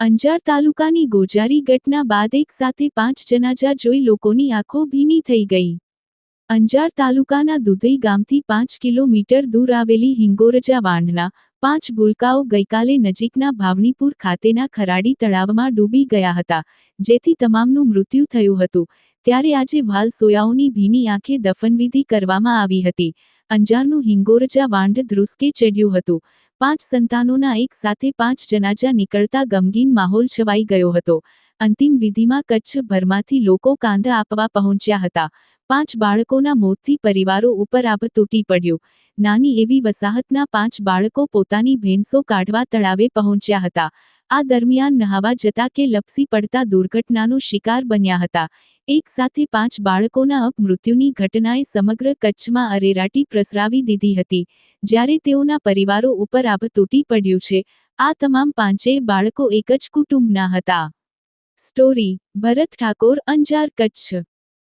અંજાર તાલુકાની ગોજારી ઘટના બાદ એક સાથે પાંચ જનાજા જોઈ લોકોની આંખો ભીની થઈ ગઈ. અંજાર તાલુકાના દુધઈ ગામથી પાંચ કિલોમીટર દૂર આવેલી હિંગોરજા વાંઢના પાંચ ભૂલકાઓ ગઈકાલે નજીકના ભાવનીપુર ખાતેના ખરાડી તળાવમાં ડૂબી ગયા હતા, જેથી તમામનું મૃત્યુ થયું હતું. ત્યારે આજે વાલ સોયાઓની ભીની આંખે દફનવિધિ કરવામાં આવી હતી. અંજારનું હિંગોરજા વાંઢ ધ્રુસકે ચડ્યું હતું. પાંચ સંતાનોના એક સાથે પાંચ જનાજા નીકળતા ગમગીન માહોલ છવાઈ ગયો હતો. અંતિમ વિધિમાં કચ્છભરમાંથી લોકો કાંધા આપવા પહોંચ્યા હતા. પાંચ બાળકોના મોતથી પરિવારો ઉપર આભ તૂટી પડ્યો. નાની એવી વસાહતના પાંચ બાળકો પોતાની ભેંસો કાઢવા તળાવે પહોંચ્યા હતા. આ દરમિયાન નહાવા જતા કે લપસી પડતા દુર્ઘટનાનો શિકાર બન્યા હતા. એક સાથે પાંચ બાળકોના અપમૃત્યુની ઘટનાએ સમગ્ર કચ્છમાં અરેરાટી પ્રસરાવી દીધી હતી. જ્યારે તેઓના પરિવારો ઉપર આભ તૂટી પડ્યું છે, આ તમામ પાંચેય બાળકો એક જ કુટુંબના હતા. સ્ટોરી, ભરત ઠાકોર, અંજાર, કચ્છ.